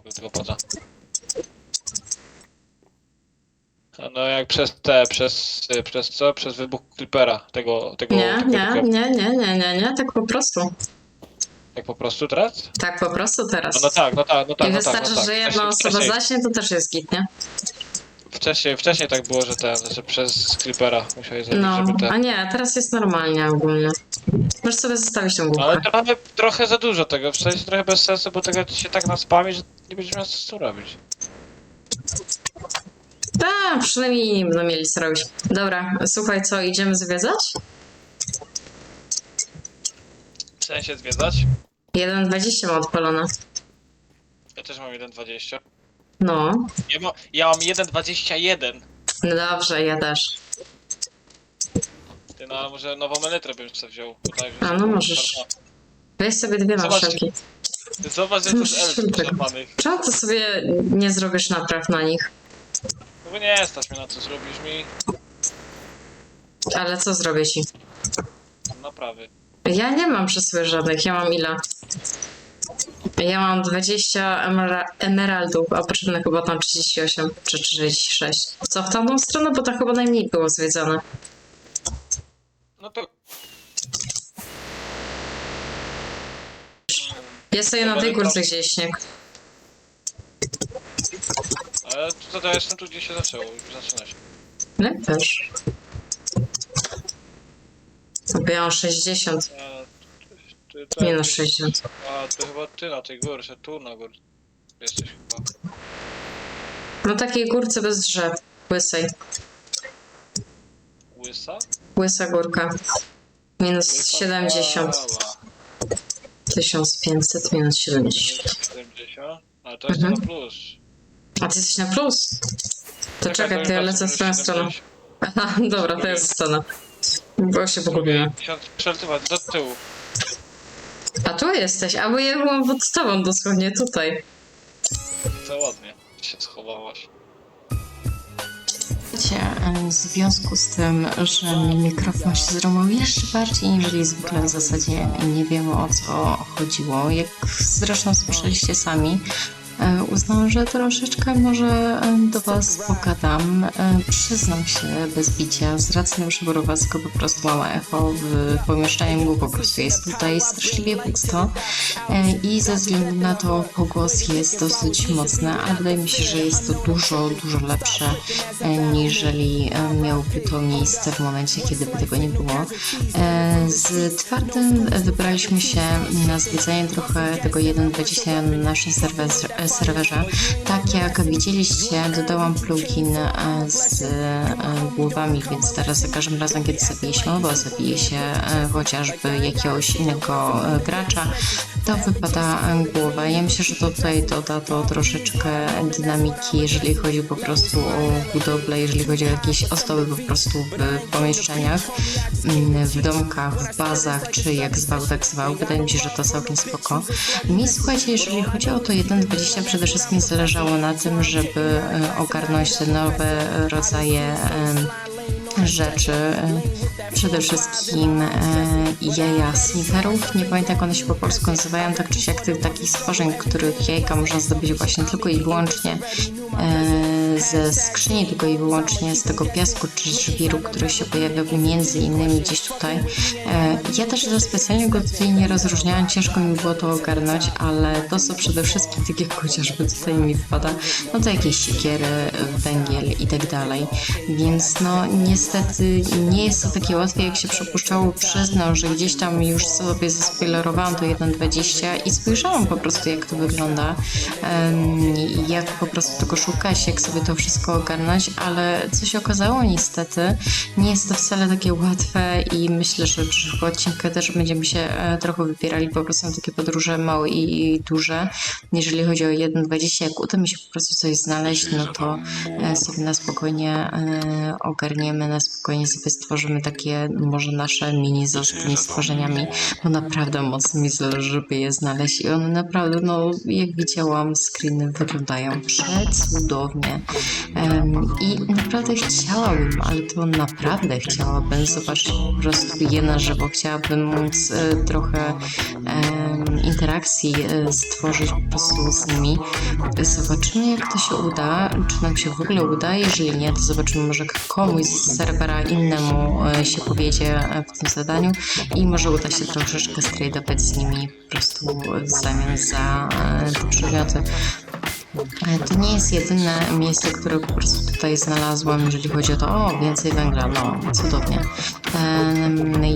ogóle tego pada. A No jak przez te, przez, przez co? Przez wybuch Clippera, tego, tego, Nie, nie, nie, nie, nie, nie, nie, tak po prostu. jak po prostu teraz? Tak po prostu teraz. No, no tak, no tak, no tak, I no wystarczy, tak, no tak. że jedna Wcześniej- osoba wcześniej, zaśnie, to też jest git, nie? wcześniej, wcześniej tak było, że ten, że przez Clippera musiałeś zrobić, No, żeby ten... a nie, teraz jest normalnie ogólnie. Możesz sobie zostawić tą główkę. Ale trochę, trochę za dużo tego, w sensie trochę bez sensu, bo tego się tak naspami, że nie będziesz miał co robić. Tak, przynajmniej nie będą mieli co robić. Dobra, słuchaj, co, idziemy zwiedzać? W sensie zwiedzać? 1.20 ma odpalone. Ja też mam 1.20. No, Ja, ma, ja mam 1.21. no dobrze, ja też. Ty no, może nową elytrę bym sobie wziął. Tutaj, A, no możesz. Weź sobie dwie na Zobaczcie. Zobacz, że to jest elitr Filtr. przepanych. Czemu ty sobie nie zrobisz napraw na nich? No bo nie stać mnie na co zrobisz mi Ale co zrobię ci? naprawy. Ja nie mam przy sobie żadnych, ja mam ile? Ja mam 20 emera emeraldów, a potrzebne chyba tam 38 czy 36. Co w tamtą stronę, bo to chyba najmniej było zwiedzane. No to... Ja stoję na tej górce gdzie jest śnieg. Ale to, to ja jestem tu gdzie się zaczęło, już zaczyna się. Nie, też. Bo ja mam 60, A, ty, ty, minus 60. A, to chyba ty na tej górze, tu na górze. Jesteś chyba. Na takiej górce bez drzew, łysej. Łysa? Łysa górka. Minus Łysa 70. skała. 1500 minus 70. Minus 70. Ale to jest Mhm. na plus. A ty jesteś na plus? To czekaj, to ja lecę w twoją stronę. Aha, dobra, to ja zostanę. Bo się pogubiłem. Przeltywać do tyłu. A tu jesteś, a bo ja byłam pod tobą dosłownie tutaj. To ładnie się schowałaś. Wiecie, w związku z tym, że mi mikrofon się zrobił jeszcze bardziej niż zwykle, w zasadzie nie wiemy o co chodziło. Jak zresztą słyszeliście sami, e, uznałam, że troszeczkę może e, do Was pogadam. E, Przyznam się bez bicia, z racji na Przeborowackiego po prostu mam echo w pomieszczeniu, po prostu jest tutaj straszliwie pusto i ze względu na to pogłos jest dosyć mocny, ale wydaje mi się, że jest to dużo, dużo lepsze niżeli miałoby to miejsce w momencie, kiedy by tego nie było. Z twardym wybraliśmy się na zwiedzanie trochę tego 1.20 na naszym serwerze, serwerze. Tak jak widzieliście, dodałam plugin e, z e, głowami, więc teraz za każdym razem, kiedy zabije się mowa, zabije się e, chociażby jakiegoś innego gracza, to wypada głowa. Ja myślę, że to tutaj doda to troszeczkę dynamiki, jeżeli chodzi po prostu o budowlę, jeżeli chodzi o jakieś ozdoby po prostu w pomieszczeniach, mm, w domkach, w bazach, czy jak zwał, tak zwał. Wydaje mi się, że to całkiem spoko. Mi słuchajcie, jeżeli chodzi o to 1.20, przede wszystkim zależało na tym, żeby e, ogarnąć te nowe rodzaje rzeczy. e, Przede wszystkim e, jaja sniferów. Nie pamiętam jak one się po polsku nazywają, tak czy siak tych takich stworzeń, których jajka można zdobyć właśnie tylko i wyłącznie e, ze skrzyni, tylko i wyłącznie z tego piasku czy żwiru, który się pojawia między innymi gdzieś tutaj. E, Ja też za specjalnie go tutaj nie rozróżniałam, ciężko mi było to ogarnąć, ale to co przede wszystkim, tak jak chociażby tutaj mi wpada, no to jakieś siekiery, węgiel i tak dalej. Więc no niestety nie jest to takie łatwe, jak się przypuszczało. Przyznam, że gdzieś tam już sobie zaspoilerowałam to 1.20 i spojrzałam po prostu jak to wygląda, jak po prostu tego szukać, jak sobie to wszystko ogarnąć, ale co się okazało niestety, nie jest to wcale takie łatwe i myślę, że w przyszłym odcinku też będziemy się e, trochę wybierali, po prostu na takie podróże małe i duże. Jeżeli chodzi o 1.20, jak uda mi się po prostu coś znaleźć, no to e, sobie na spokojnie e, ogarniemy, na spokojnie sobie stworzymy takie może nasze mini z tymi stworzeniami, bo naprawdę mocno mi zależy, żeby je znaleźć i one naprawdę, no jak widziałam, screeny wyglądają przecudownie. I naprawdę chciałabym, ale to naprawdę chciałabym zobaczyć po prostu je na żywo. Chciałabym móc e, trochę interakcji e, stworzyć po prostu z nimi. Zobaczymy, jak to się uda, czy nam się w ogóle uda. Jeżeli nie, to zobaczymy, może komuś z serwera innemu e, się powiedzie e, w tym zadaniu i może uda się troszeczkę stradować z nimi po prostu w zamian za e, te przedmioty. E, To nie jest jedyne miejsce, które po prostu tutaj znalazłam, jeżeli chodzi o to, o, więcej węgla, no, cudownie.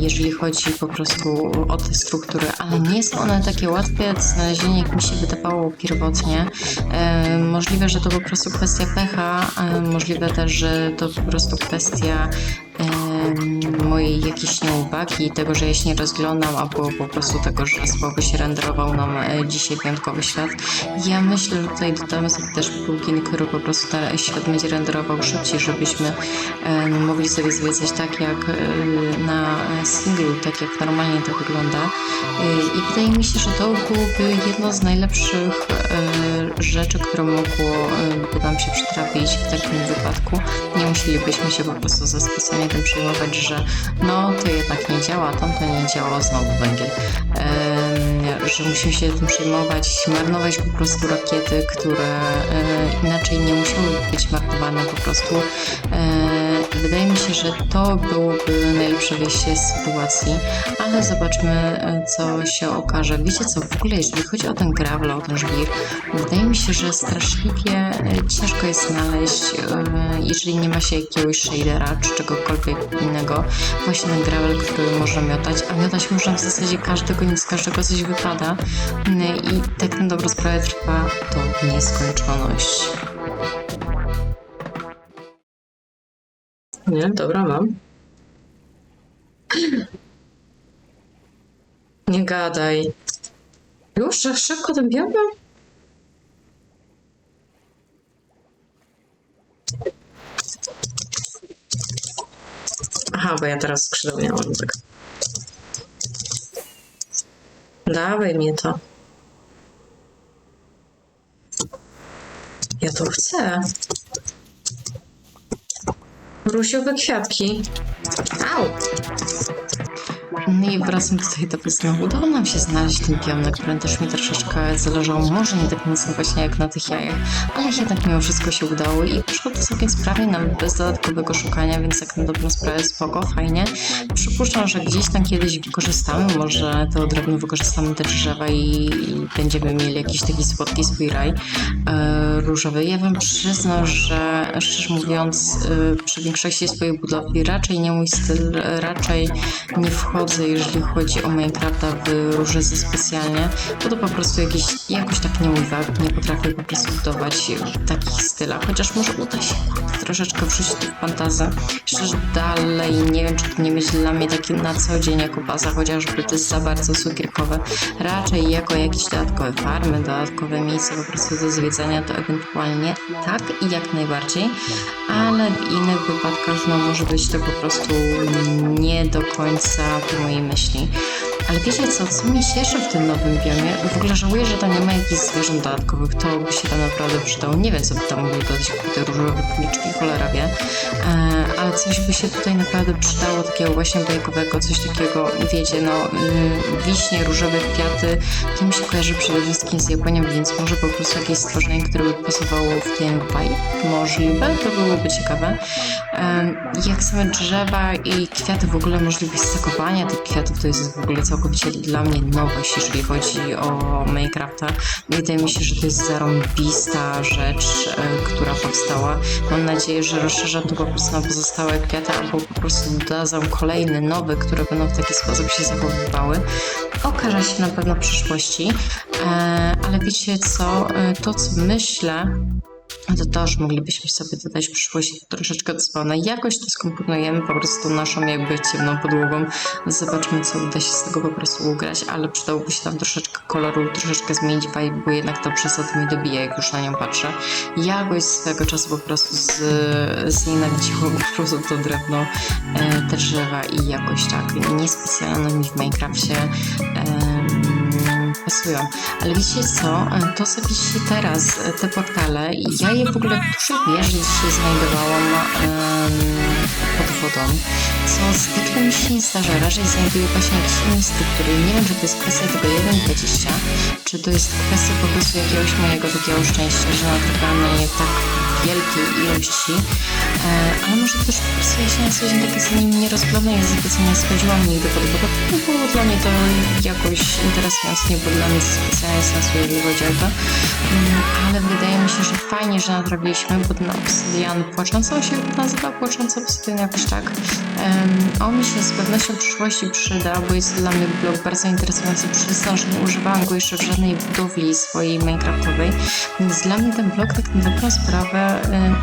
Jeżeli chodzi po prostu o te struktury, ale nie są one takie łatwe do znalezienia, jak mi się wydawało pierwotnie. Możliwe, że to po prostu kwestia pecha, możliwe też, że to po prostu kwestia mojej jakiejś nieuwagi, tego, że ja się nie rozglądam, albo po prostu tego, że słabo się renderował nam e, dzisiaj wyjątkowy świat. Ja myślę, że tutaj dodamy sobie też plugin, który po prostu ten świat będzie renderował szybciej, żebyśmy e, mogli sobie zwiedzać tak jak e, na singlu, tak jak normalnie to wygląda. I wydaje mi się, że to byłoby jedno z najlepszych rzeczy, które mogło e, by nam się przytrafić w takim wypadku. Nie musielibyśmy się po prostu za specjalnie tym przejmować, że no to jednak nie działa, tamto nie działa, znowu węgiel. Że musimy się tym przejmować, marnować po prostu rakiety, które e, inaczej nie musiały być marnowane po prostu. E, wydaje mi się, że to byłoby najlepsze wyjście z sytuacji, ale zobaczmy, e, co się okaże. Wiecie co, w ogóle jeżeli chodzi o ten gravel, o ten żwir, wydaje mi się, że straszliwie e, ciężko jest znaleźć, e, jeżeli nie ma się jakiegoś shadera czy czegokolwiek innego, właśnie ten gravel, który można miotać, a miotać można w zasadzie każdego, nie z każdego coś wypada Mm, i tak na dobrą sprawę trwa to nieskończoność. Nie, dobra, mam. Nie gadaj. Już tak szybko ten białym? Aha, bo ja teraz skrzydeł nie tak. Dawaj mnie to. Ja to chcę. Rusiowe kwiatki. Au! No i wracam tutaj do wyznaku. Udało nam się znaleźć ten pionek, który też mi troszeczkę zależało. Może nie tak mocno właśnie jak na tych jajach, ale jednak mimo wszystko się udało i poszło to całkiem sprawnie, nawet bez dodatkowego szukania, więc jak na dobrą sprawę spoko, fajnie. Przypuszczam, że gdzieś tam kiedyś wykorzystamy, może te odrobnie wykorzystamy te drzewa i, i będziemy mieli jakiś taki słodki swój raj e, różowy. Ja wam przyznam, że szczerze mówiąc e, przy większości swojej budowli raczej nie mój styl, raczej nie wchodzę, jeżeli chodzi o Minecrafta w za specjalnie, bo to po prostu jakieś, jakoś tak nie vibe, nie potrafię po prostu budować w takich stylach, chociaż może uda się troszeczkę wrzucić tu w fantazę. Szczerze dalej nie wiem, czy to nie być dla mnie takie na co dzień jako baza, chociażby to jest za bardzo cukierkowe. Raczej jako jakieś dodatkowe farmy, dodatkowe miejsca po prostu do zwiedzania, to ewentualnie tak i jak najbardziej, ale w innych wypadkach no może być to po prostu nie do końca po mojej myśli. Ale wiecie co, co mnie cieszy w tym nowym biomie? W ogóle żałuję, że tam nie ma jakichś zwierząt dodatkowych, to by się tam naprawdę przydało. Nie wiem, co by tam mogli dodać, te różowe kuliczki, cholera wie. E, ale coś by się tutaj naprawdę przydało, takiego właśnie bajkowego, coś takiego, wiecie, no, y, wiśnie, różowe kwiaty, to mi się kojarzy przede wszystkim z Japonią, więc może po prostu jakieś stworzenie, które by pasowało w ten vibe, możliwe, to byłoby ciekawe. Em, Jak same drzewa i kwiaty w ogóle, możliwość stakowania tych kwiatów to jest w ogóle całkowicie dla mnie nowość, jeżeli chodzi o Minecrafta. Wydaje mi się, że to jest zarąbista rzecz, e, która powstała. Mam nadzieję, że rozszerza to po prostu na pozostałe kwiaty, albo po prostu dodadzą kolejne, nowe, które będą w taki sposób się zachowywały. Okaże się na pewno w przyszłości, e, ale wiecie co, E, to co myślę, to też moglibyśmy sobie dodać w przyszłości troszeczkę dzwona. Jakoś to skomponujemy po prostu naszą jakby ciemną podłogą. Zobaczmy, co uda się z tego po prostu ugrać, ale przydałoby się tam troszeczkę koloru, troszeczkę zmienić vibe, bo jednak to przesady mi dobija, jak już na nią patrzę. Jakoś swego czasu po prostu z, znienawidziło po prostu to drewno, e, te drzewa i jakoś tak niespecjalnie mi w Minecrafcie em, pasują. Ale wiecie co, to co widzicie teraz, e, te portale, ja je w ogóle dużej mierze dzisiaj znajdowałam em, pod wodą, co zwykle mi się nie zdarza. Raczej znajduję właśnie jakieś inne struktury. Nie wiem, czy to jest kwestia tego 1.20, czy to jest kwestia po prostu jakiegoś mojego takiego szczęścia, że natrafiałam na nie tak wielkiej ilości, e, ale może też ja się na co dzień tak za nimi nie rozglądam, ja specjalnie nie schodziłam nigdy pod wodę. Nie było dla mnie to jakoś interesujące, nie było dla mnie specjalnie sensu, to. Mm, Ale wydaje mi się, że fajnie, że natrafiliśmy, bo ten obsydian płaczący, on się nazywa płaczący obsydian jakoś tak. On mi się z pewnością w przyszłości przyda, bo jest dla mnie blog bardzo interesujący. Przyznam, że nie używałam go jeszcze w żadnej budowli swojej minecraftowej, więc dla mnie ten blog tak na dobrą sprawę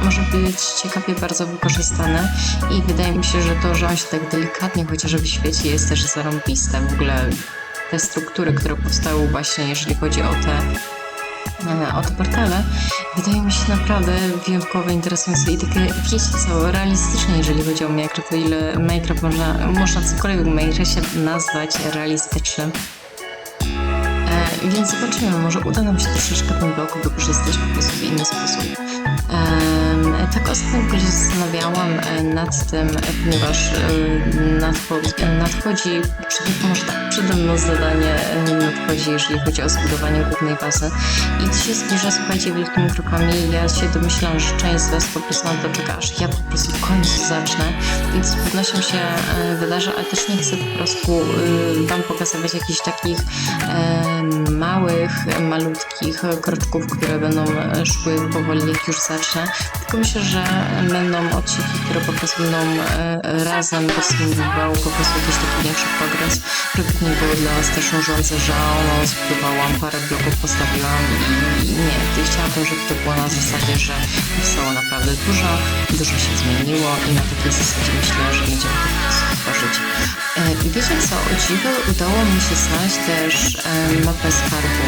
może być ciekawie bardzo wykorzystany i wydaje mi się, że to, że on się tak delikatnie chociażby świeci jest też zarąbiste. W ogóle te struktury, które powstały właśnie jeżeli chodzi o te e, o te portale, wydaje mi się naprawdę wyjątkowo interesujące i takie, wiecie co, realistyczne, jeżeli chodzi o Minecraft, o ile Minecraft można, można cokolwiek w Minecraftie nazwać realistycznym. E, więc zobaczymy, może uda nam się troszeczkę ten blok wykorzystać po prostu w inny sposób. Em, tak ostatnio się zastanawiałam e, nad tym, ponieważ e, nadchodzi, e, może tak, przede mną zadanie nadchodzi, jeżeli chodzi o zbudowanie głównej bazy i to się zbliża, słuchajcie, wielkimi krokami. Ja się domyślam, że część z Was po prostu na to czeka, aż ja po prostu w końcu zacznę to z pewnością się wydarzy, ale też nie chcę po prostu Wam pokazywać jakichś takich małych, malutkich kroczków, które będą szły powoli, jak już zacznę. Tylko myślę, że będą odcinki, które po prostu będą e, razem podsumowywały po prostu jakiś taki większy progres, żeby nie było dla Was też nużące, że ono zbudowałam, parę bloków postawiłam i nie, chciałabym, żeby to było na zasadzie, że powstało naprawdę dużo, dużo się zmieniło i na takiej zasadzie myślę, że będziemy po prostu tworzyć. E, I wiecie co, o dziwo udało mi się znaleźć też e, mapę skarbu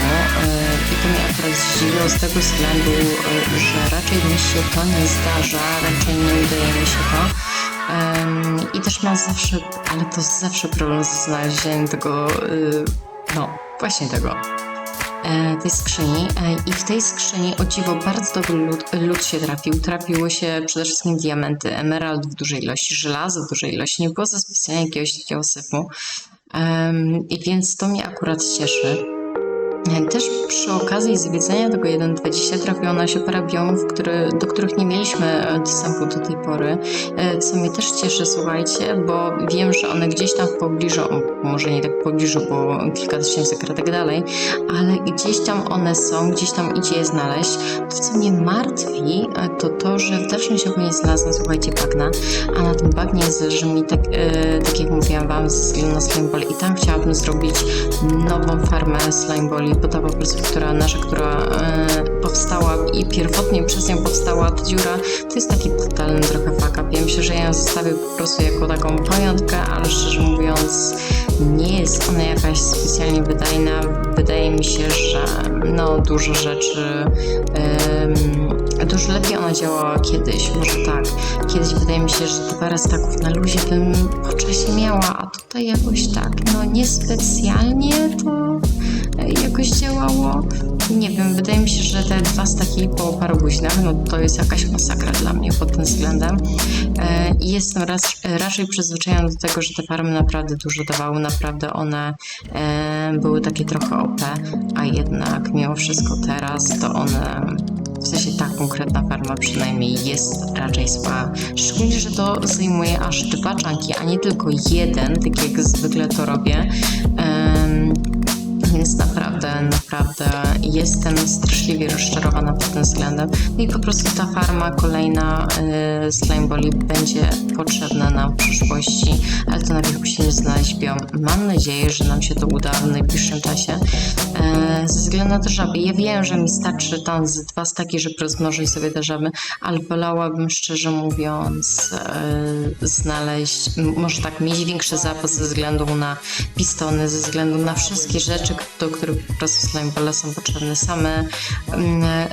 i to mnie akurat zdziwiło z tego względu, że raczej mi się to nie zdarza, raczej nie udaje mi się to. Em, I też mam zawsze, ale to zawsze problem ze znalezieniem tego, y, no właśnie tego, e, tej skrzyni e, i w tej skrzyni o dziwo bardzo dobry lód, lód się trafił. Trafiło się przede wszystkim diamenty, emerald w dużej ilości, żelazo w dużej ilości, nie było za specjalnie jakiegoś takiego syfu. Em, I więc to mnie akurat cieszy. E, Też przy okazji zwiedzania tego 1.20 trafiło nam się parę biomów, do których nie mieliśmy e, dostępu do tej pory, e, co mnie też cieszy, słuchajcie, bo wiem, że one gdzieś tam w pobliżu, może nie tak w pobliżu, bo kilka tysięcy kratek dalej, ale gdzieś tam one są, gdzieś tam idzie je znaleźć. To, co mnie martwi, to to, że w dalszym ciągu nie znalazłam, słuchajcie, bagna, a na tym bagnie zależy mi, tak, tak jak mówiłam wam, względu na slime ball i tam chciałabym zrobić nową farmę slime balli, bo ta po prostu, która nasza, która e, powstała i pierwotnie przez nią powstała ta dziura, to jest taki totalny trochę up. Ja myślę, że ja ją zostawię po prostu jako taką pamiątkę, ale szczerze mówiąc nie jest ona jakaś specjalnie wydajna. Wydaje mi się, że no dużo rzeczy dużo lepiej ona działała kiedyś, może tak. Kiedyś wydaje mi się, że parę staków na luzie bym po czasie miała, a tutaj jakoś tak, no niespecjalnie to jakoś działało. Nie wiem, wydaje mi się, że te dwa staki po paru godzinach, no to jest jakaś masakra dla mnie pod tym względem. E, I jestem raz, raczej przyzwyczajona do tego, że te farmy naprawdę dużo dawały, naprawdę one e, były takie trochę OP, a jednak mimo wszystko teraz to one w sensie ta konkretna farma przynajmniej jest raczej słaba. Szczególnie, że to zajmuje aż dwa czanki, a nie tylko jeden, tak jak zwykle to robię. Więc naprawdę, naprawdę jestem straszliwie rozczarowana pod tym względem. No i po prostu ta farma kolejna y, Slime Balli będzie potrzebna nam w przyszłości, ale to najpierw musimy znaleźć biom. Mam nadzieję, że nam się to uda w najbliższym czasie. Ze względu na te żaby. Ja wiem, że mi starczy tam z dwa staki, żeby rozmnożyć sobie te żaby, ale wolałabym szczerze mówiąc e, znaleźć, może tak, mieć większy zapas ze względu na pistony, ze względu na wszystkie rzeczy, do których po prostu slimeball są potrzebne. Same,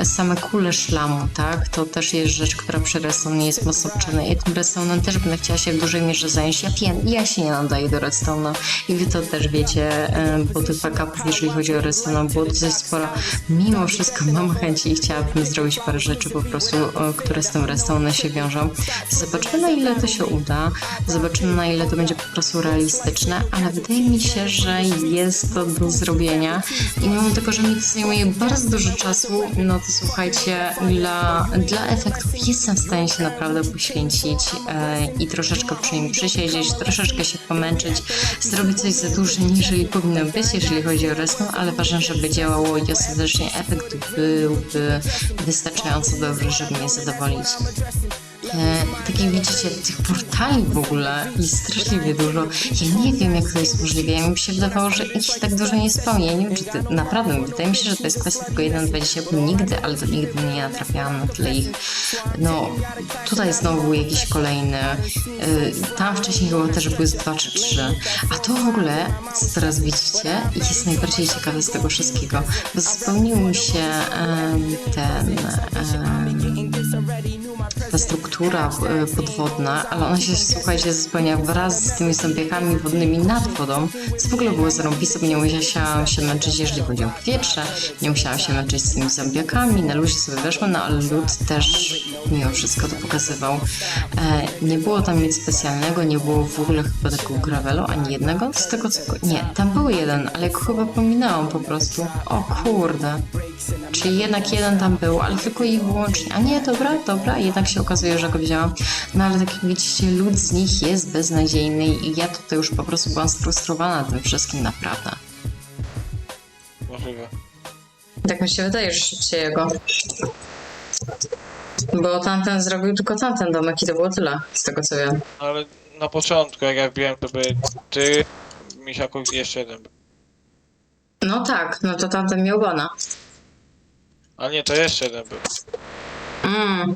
same kule szlamu, tak? To też jest rzecz, która przy redstone jest mocno potrzebna. I tym redstone'em też będę chciała się w dużej mierze zająć. Ja wiem, ja się nie nadaję do redstone'a i wy to też wiecie, e, bo tych backupów, jeżeli chodzi o redstone, było dosyć sporo. Mimo wszystko mam chęci i chciałabym zrobić parę rzeczy po prostu, które z tym redstone się wiążą. Zobaczymy na ile to się uda, zobaczymy na ile to będzie po prostu realistyczne, ale wydaje mi się, że jest to do zrobienia i mimo tego, że mi to zajmuje bardzo dużo czasu, no to słuchajcie, dla, dla efektów jestem w stanie się naprawdę poświęcić e, i troszeczkę przy nim przysiedzieć, troszeczkę się pomęczyć, zrobić coś za dużo niż powinno być, jeżeli chodzi o resztę, ale ważne, żeby działało i ostatecznie efekt byłby wystarczająco dobry, żeby mnie zadowolić. E, tak jak widzicie, tych portali w ogóle jest straszliwie dużo. Ja nie wiem, jak to jest możliwe. Ja mi się wydawało, że ich tak dużo nie spełni. Ja nie czy to naprawdę, wydaje mi się, że to jest kwestia tylko 1,20, bo nigdy, ale to nigdy nie natrafiałam na tyle ich. No, tutaj znowu jakiś kolejny. y, Tam wcześniej chyba też były z 2 czy 3. A to w ogóle, co teraz widzicie, jest najbardziej ciekawe z tego wszystkiego, bo spełnił mi się ten. Struktura e, podwodna, ale ona się, słuchajcie, spełnia wraz z tymi zombiakami wodnymi nad wodą, co w ogóle było zarąbiste, bo nie musiałam się męczyć, jeżeli chodzi o powietrze, nie musiałam się męczyć z tymi zombiakami, na luzie sobie weszłam, no ale lód też mimo wszystko to pokazywał. E, nie było tam nic specjalnego, nie było w ogóle chyba takiego gravelu, ani jednego, z tego co... Nie, tam był jeden, ale chyba pominęłam po prostu. O kurde. Czyli jednak jeden tam był, ale tylko i wyłącznie. A nie, dobra, dobra, jednak się okazuje, że go wzięłam. No ale tak jak widzicie, lud z nich jest beznadziejny i ja tutaj już po prostu byłam sfrustrowana tym wszystkim naprawdę. Możliwe. Tak mi się wydaje, że szybciej jego. Bo tamten zrobił tylko tamten domek i to było tyle, z tego co wiem. No ale na początku, jak ja wbiłem, to by ty, Misiaku i jeszcze jeden był. No tak, no to tamten miał bana. A nie, to jeszcze jeden był. Mm.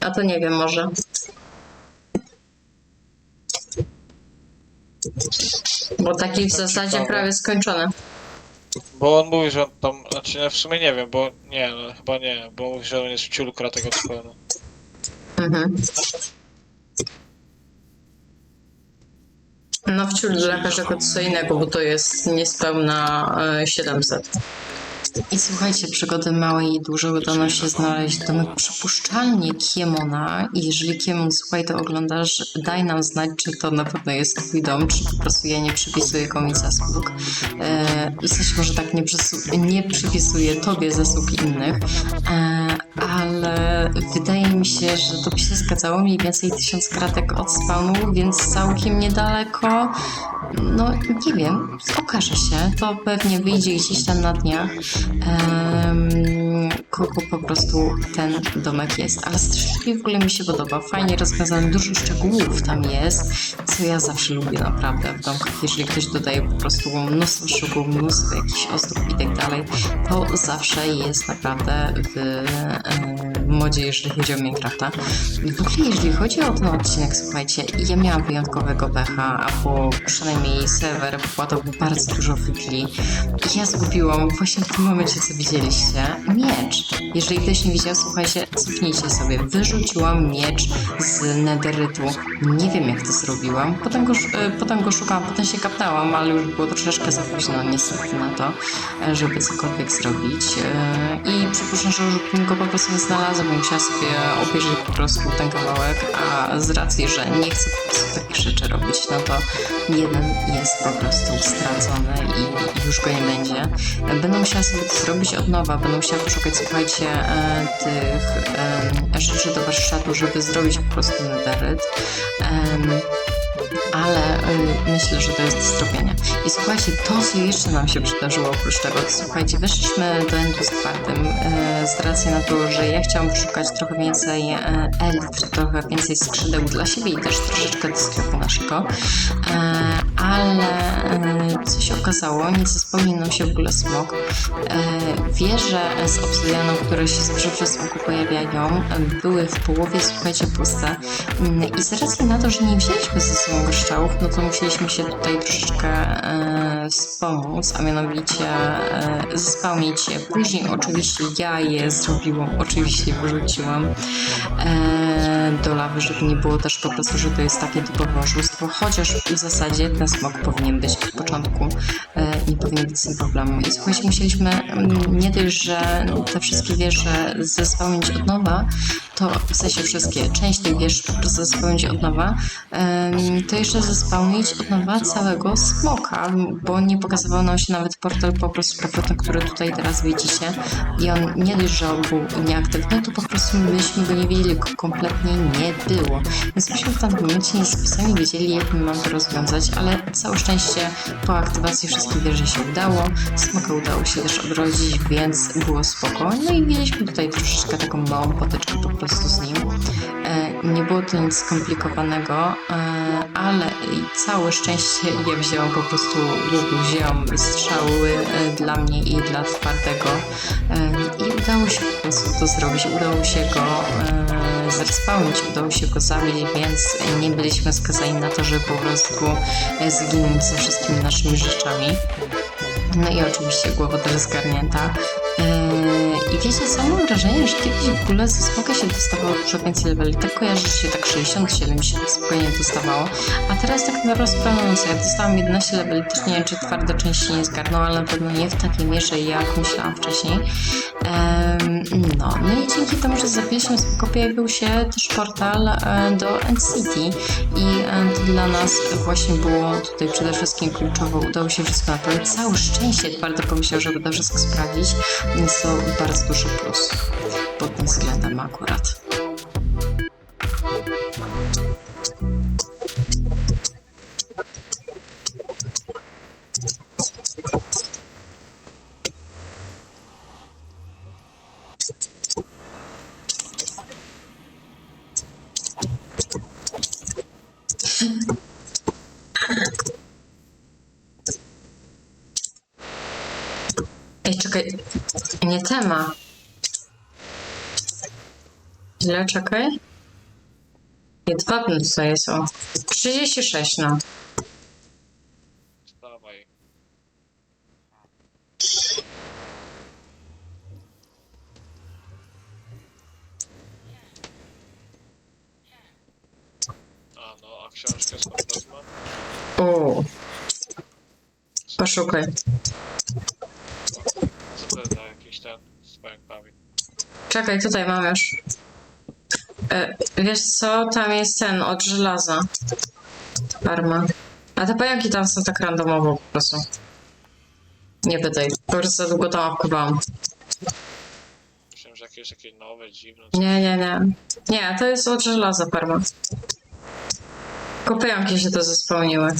A to nie wiem, może. Bo taki w zasadzie prawie skończony. Bo on mówi, że on tam, znaczy no w sumie nie wiem, bo nie, no chyba nie, bo mówi, że on jest w ciulu tego. Mhm. No w ciul dla każdego co innego, bo to jest niespełna e, 700. I słuchajcie, przygody małej i dużej udało się znaleźć domek przypuszczalnie Kiemona. I jeżeli Kiemon, słuchaj, to oglądasz, daj nam znać, czy to na pewno jest twój dom, czy po prostu ja nie przypisuję komuś zasług. E, w sensie może tak nie, nie przypisuję tobie zasług innych, e, ale wydaje mi się, że to by się zgadzało. Mniej więcej tysiąc kratek od spawnu, więc całkiem niedaleko. No nie wiem, okaże się. To pewnie wyjdzie gdzieś tam na dniach. Em, kogo po prostu ten domek jest. Ale strasznie w ogóle mi się podoba. Fajnie rozwiązane, dużo szczegółów tam jest, co ja zawsze lubię naprawdę w domkach. Jeżeli ktoś dodaje po prostu mnóstwo szczegółów, mnóstwo jakichś ozdób i tak dalej, to zawsze jest naprawdę w em, modzie, jeżeli chodzi o Minecrafta. W ogóle jeżeli chodzi o ten odcinek, słuchajcie, ja miałam wyjątkowego pecha, a po przynajmniej serwer wkładał bardzo dużo wygli. Ja zgubiłam właśnie w tym momencie, co widzieliście, miecz. Jeżeli ktoś nie widział, słuchajcie, cofnijcie sobie. Wyrzuciłam miecz z nederytu. Nie wiem, jak to zrobiłam. Potem go, e, potem go szukałam, potem się kapnęłam, ale już było troszeczkę za późno niestety na to, e, żeby cokolwiek zrobić. E, I przypuszczam, że już go po prostu nie znalazła, bo musiała sobie obejrzeć po prostu ten kawałek, a z racji, że nie chcę po prostu takich rzeczy robić, no to jeden jest po prostu stracony i, już go nie będzie. Będę musiała sobie to zrobić od nowa, będę musiała poszukać, słuchajcie, e, tych e, rzeczy do warsztatu, żeby zrobić po prostu nederyt. Ale y, myślę, że to jest do zrobienia. I słuchajcie, to co jeszcze nam się przydarzyło oprócz tego, to słuchajcie, weszliśmy do Endu z twardym y, z racji na to, że ja chciałam szukać trochę więcej y, trochę więcej skrzydeł dla siebie i też troszeczkę do sklepu naszego. E, ale e, co się okazało, nie zespełnił nam się w ogóle smok. E, wieże z obsydianą, które się w smoku pojawiają, e, były w połowie, słuchajcie, puste. Mm, I z racji na to, że nie wzięliśmy ze sobą kryształów, no to musieliśmy się tutaj troszeczkę wspomóc, a mianowicie zespełnić je. Później oczywiście ja je zrobiłam, oczywiście wyrzuciłam do lawy, żeby nie było też po prostu, że to jest takie typowe oszustwo, chociaż w zasadzie ten smok powinien być od początku, z tym problemu. I słuchajcie, musieliśmy mm, nie dość, że te wszystkie wieże zespełnić od nowa, to w sensie wszystkie, część tych wież po prostu zespełnić od nowa, to jeszcze zespełnić od nowa całego smoka, bo nie pokazywał nam się nawet portal po prostu prawdopodobnie, który tutaj teraz widzicie i on nie dość, że był nieaktywny, to po prostu myśmy go nie wiedzieli, go kompletnie nie było. Więc myśmy w tamtym momencie nie sami wiedzieli, jak my mamy to rozwiązać, ale całe szczęście po aktywacji wszystkich wieży się udało, smoka udało się też odrodzić, więc było spoko. No i mieliśmy tutaj troszeczkę taką małą potyczkę po prostu z nim. E, Nie było to nic skomplikowanego, e, ale całe szczęście ja wzięłam po prostu łuk, wzięłam strzały e, dla mnie i dla twardego e, i udało się po prostu to zrobić. Udało się go zrespawnić, udało się go zabić, więc nie byliśmy skazani na to, żeby po prostu zginąć ze wszystkimi naszymi rzeczami. No i oczywiście głowa też zgarnięta. I wiecie, co mam wrażenie, że kiedyś w ogóle ze smoka się dostawało dużo więcej leveli. Tak kojarzy się tak 60-70 spokojnie dostawało. A teraz tak na rozprawę, ja dostałam 11 leveli, też nie wiem, czy twarda część się nie zgarnął, ale na pewno nie w takiej mierze, jak myślałam wcześniej. Em, no, no i dzięki temu, że zabiliśmy spoko, pojawił się też portal e, do NCT i e, to dla nas właśnie było tutaj przede wszystkim kluczowo. Udało się wszystko naprawić. Całe szczęście twardo pomyślał, żeby to wszystko sprawdzić, więc to bardzo duży plus pod tym względem akurat. Nie tema. Ile, czekaj? Nie, dwa tutaj są. 36, no. Wstawaj. A no, a książkę wezmę? O. Poszukaj. Pająkami? Czekaj, tutaj mam już. E, wiesz co, tam jest ten od żelaza. Arma. A te pająki tam są tak randomowo po prostu. Nie pytaj, po prostu za długo tam opkowałam. Myślałem, że jakieś takie nowe, dziwne. Nie, nie, nie. Nie, to jest od żelaza farma. Tylko pająki się to zespełniły.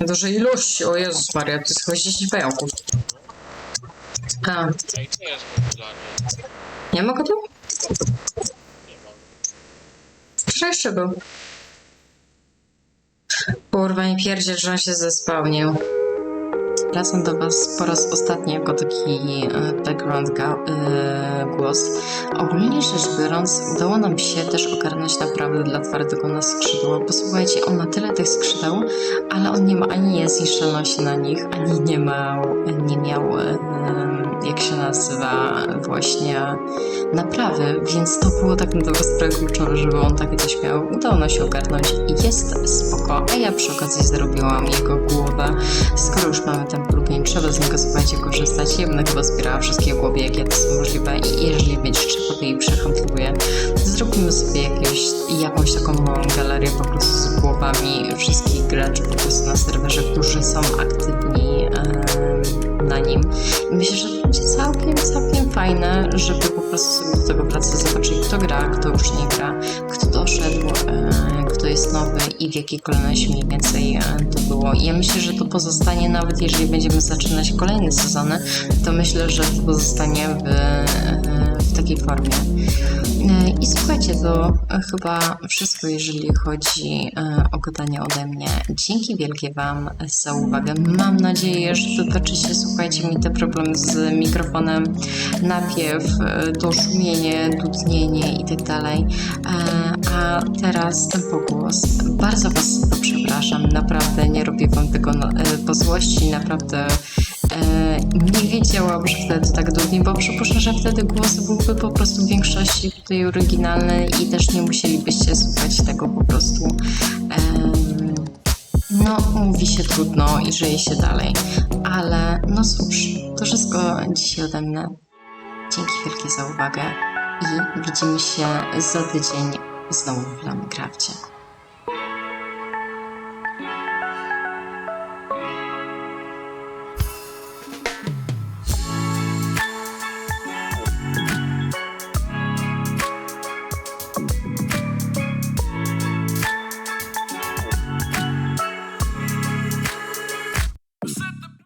Duże ilości, o Jezus Maria, to jest chyba 10 pająków. A, Ej, to jest popularnie. Nie ma go tu? Czy jeszcze był? Kurwa, nie że on się zespełnił. Wracam do Was po raz ostatni jako taki e, background e, głos. Ogólnie rzecz biorąc, udało nam się też ogarnąć naprawdę dla twardego na skrzydło, bo słuchajcie, on ma tyle tych skrzydeł, ale on nie ma ani niezniszczalności na nich, ani nie miał, nie miał e, jak się nazywa, właśnie naprawy, więc to było tak na dobrą sprawę kluczowe, żeby on takie coś miał. Udało nam się ogarnąć i jest spoko, a ja przy okazji zrobiłam jego głowę. Skoro już mamy ten próbnik, trzeba z niego słuchajcie korzystać. Ja będę chyba zbierała wszystkie głowy, jakie to są możliwe i jeżeli będzie trzeba, to jej przehandluję. Zrobimy sobie jakieś, jakąś taką małą galerię po prostu z głowami wszystkich graczy po prostu na serwerze, którzy są aktywni nim. I myślę, że to będzie całkiem, całkiem fajne, żeby po prostu sobie do tego wracać, zobaczyć kto gra, kto już nie gra, kto doszedł, e, kto jest nowy i w jakiej kolejności mniej więcej e, to było. I ja myślę, że to pozostanie nawet jeżeli będziemy zaczynać kolejne sezony, to myślę, że to pozostanie w, e, w takiej formie. E, I słuchajcie, to e, chyba wszystko, jeżeli chodzi e, o gadanie ode mnie. Dzięki wielkie Wam za uwagę. Mam nadzieję, że dotoczy się, słuchajcie, mi te problemy z mikrofonem. Napiew, to szumienie, dudnienie i tak dalej. A teraz ten pogłos. Bardzo Was przepraszam. Naprawdę nie robię Wam tego po złości. Naprawdę nie wiedziałam, że wtedy tak dudni, bo przypuszczam, że wtedy głos byłby po prostu w większości tutaj oryginalny i też nie musielibyście słuchać tego po prostu. No, mówi się trudno i żyje się dalej, ale no cóż, to wszystko dzisiaj ode mnie. Dzięki wielkie za uwagę i widzimy się za tydzień znowu w Lamecrafcie.